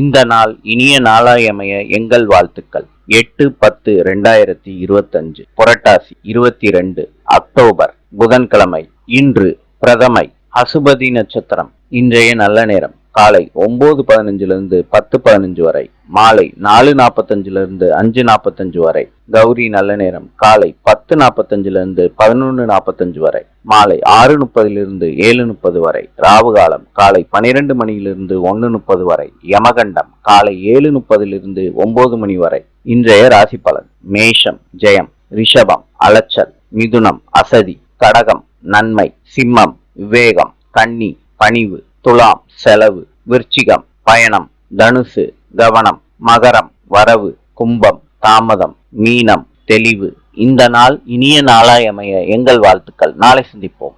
இந்த நாள் இனிய நாளாயமைய எங்கள் வாழ்த்துக்கள். எட்டு பத்து ரெண்டாயிரத்தி இருபத்தஞ்சு புரட்டாசி இருபத்தி ரெண்டு அக்டோபர் புதன்கிழமை இன்று பிரதமை அசுபதி நட்சத்திரம் இன்றைய நல்ல நேரம். காலை ஒம்பது பதினஞ்சுலேருந்து பத்து பதினஞ்சு வரை மாலை நாலு நாற்பத்தஞ்சிலிருந்து அஞ்சு நாற்பத்தஞ்சு வரை கௌரி நல்ல நேரம் காலை பத்து நாற்பத்தஞ்சிலிருந்து பதினொன்று நாற்பத்தஞ்சு வரை மாலை ஆறு முப்பதிலிருந்து ஏழு முப்பது வரை ராவு காலம் காலை பனிரெண்டு மணியிலிருந்து ஒன்று முப்பது வரை யமகண்டம் காலை ஏழு முப்பதிலிருந்து ஒன்பது மணி வரை. இன்றைய ராசி பலன் மேஷம் ஜெயம் ரிஷபம் அலச்சல் மிதுனம் அசதி கடகம் நன்மை சிம்மம் விவேகம் கன்னி பணிவு துலாம் செலவு விருச்சிகம் பயணம் தனுசு கவனம் மகரம் வரவு கும்பம் தாமதம் மீனம் தெளிவு. இந்த நாள் இனிய நாளாய் அமைய எங்கள் வாழ்த்துக்கள். நாளை சந்திப்போம்.